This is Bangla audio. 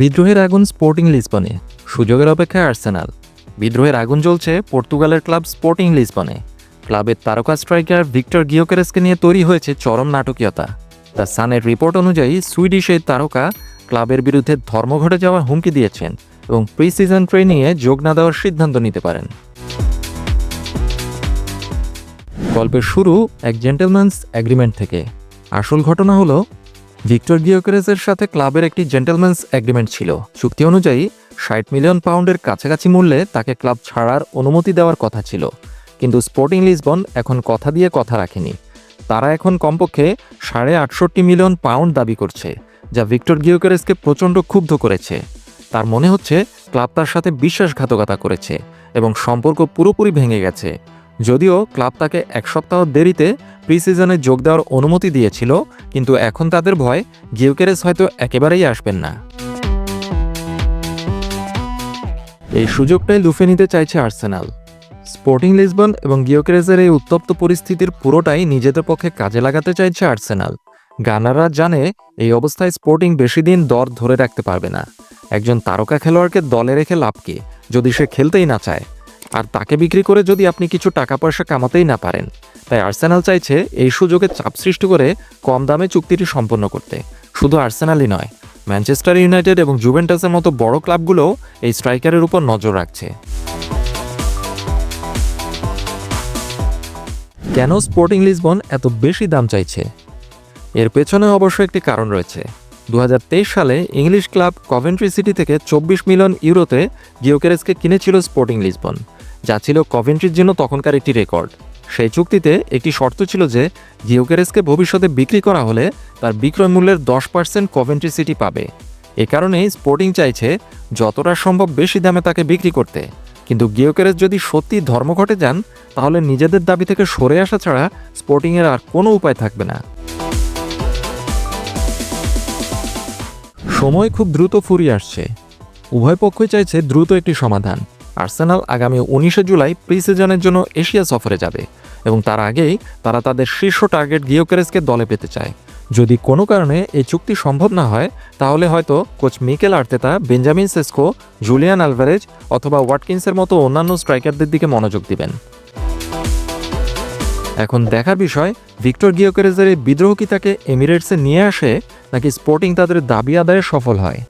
বিদ্রোহের আগুন স্পোর্টিং লিসবনে, সুযোগের অপেক্ষায় আর্সেনাল। বিদ্রোহের আগুন জ্বলছে পর্তুগালের ক্লাব স্পোর্টিং লিসবনে। ক্লাবের তারকা স্ট্রাইকার ভিক্টর গিওকেরেসকে নিয়ে তৈরি হয়েছে চরম নাটকীয়তা। দ্য সানের রিপোর্ট অনুযায়ী, সুইডিশ এই তারকা ক্লাবের বিরুদ্ধে ধর্মঘটে যাওয়ার হুমকি দিয়েছেন এবং প্রি সিজন ট্রেনিংয়ে যোগ না দেওয়ার সিদ্ধান্ত নিতে পারেন। গল্পের শুরু এক জেন্টেলম্যানস এগ্রিমেন্ট থেকে। আসল ঘটনা হলো ভিক্টর গিওকেরেসের সাথে ক্লাবের একটি জেন্টেলম্যানস এগ্রিমেন্ট ছিল। চুক্তি অনুযায়ী, ষাট মিলিয়ন পাউন্ডের কাছাকাছি মূল্যে তাকে ক্লাব ছাড়ার অনুমতি দেওয়ার কথা ছিল। কিন্তু স্পোর্টিং লিসবন এখন কথা দিয়ে কথা রাখেনি। তারা এখন কমপক্ষে সাড়ে আটষট্টি মিলিয়ন পাউন্ড দাবি করছে, যা ভিক্টর গিওকেরেসকে প্রচণ্ড ক্ষুব্ধ করেছে। তার মনে হচ্ছে, ক্লাব তার সাথে বিশ্বাসঘাতকতা করেছে এবং সম্পর্ক পুরোপুরি ভেঙে গেছে। যদিও ক্লাব তাকে এক সপ্তাহ দেরিতে প্রি সিজনে যোগ দেওয়ার অনুমতি দিয়েছিল, কিন্তু এখন তাদের ভয় গিওকেরেস হয়তো একেবারেই আসবেন না। এই সুযোগটাই লুফে নিতে চাইছে আর্সেনাল। স্পোর্টিং লিসবন এবং গিওকেরেসের এই উত্তপ্ত পরিস্থিতির পুরোটাই নিজেদের পক্ষে কাজে লাগাতে চাইছে আর্সেনাল। গানাররা জানে এই অবস্থায় স্পোর্টিং বেশি দিন দর ধরে রাখতে পারবে না। একজন তারকা খেলোয়াড়কে দলে রেখে লাভ কি, যদি সে খেলতেই না চায়? আর তাকে বিক্রি করে যদি আপনি কিছু টাকা পয়সা কামাতেই না পারেন। তাই আর্সেনাল চাইছে এই সুযোগে চাপ সৃষ্টি করে কম দামে চুক্তিটি সম্পন্ন করতে। শুধু আর্সেনালই নয়, ম্যানচেস্টার ইউনাইটেড এবং জুভেন্টাসের মতো বড় ক্লাবগুলোও এই স্ট্রাইকারের উপর নজর রাখছে। কেন স্পোর্টিং লিসবন এত বেশি দাম চাইছে? এর পেছনে অবশ্য একটি কারণ রয়েছে। দু হাজার তেইশ সালে ইংলিশ ক্লাব কভেন্ট্রি সিটি থেকে চব্বিশ মিলিয়ন ইউরোতে গিওকেরেসকে কিনেছিল স্পোর্টিং লিসবন। যা ছিল কভেন্ট্রির জন্য তখনকার একটি রেকর্ড সেই চুক্তিতে একটি শর্ত ছিল যে গিওকেরেসকে ভবিষ্যতে বিক্রি করা হলে তার বিক্রয় মূল্যের দশ পার্সেন্ট কভেন্ট্রি সিটি পাবে। এ কারণেই স্পোর্টিং চাইছে যতটা সম্ভব বেশি দামে তাকে বিক্রি করতে। কিন্তু গিওকেরেস যদি সত্যি ধর্মঘটে যান, তাহলে নিজেদের দাবি থেকে সরে আসা ছাড়া স্পোর্টিংয়ের আর কোনো উপায় থাকবে না। সময় খুব দ্রুত ফুরিয়ে আসছে। উভয় পক্ষই চাইছে দ্রুত একটি সমাধান। আর্সেনাল আগামী উনিশে জুলাই প্রি সিজনের জন্য এশিয়া সফরে যাবে এবং তার আগেই তারা তাদের শীর্ষ টার্গেট গিওকেরেসকে দলে পেতে চায়। যদি কোনো কারণে এই চুক্তি সম্ভব না হয়, তাহলে হয়তো coach Mikel Arteta, Benjamin Sesko, Julian Alvarez অথবা ওয়াটকিন্সের মতো অন্যান্য স্ট্রাইকারদের দিকে মনোযোগ দিবেন। এখন দেখার বিষয়, ভিক্টর গিওকেরেজের এই বিদ্রোহ কি তাকে এমিরেটসে নিয়ে আসে নাকি স্পোর্টিং তাদের দাবি আদায়ে সফল হয়?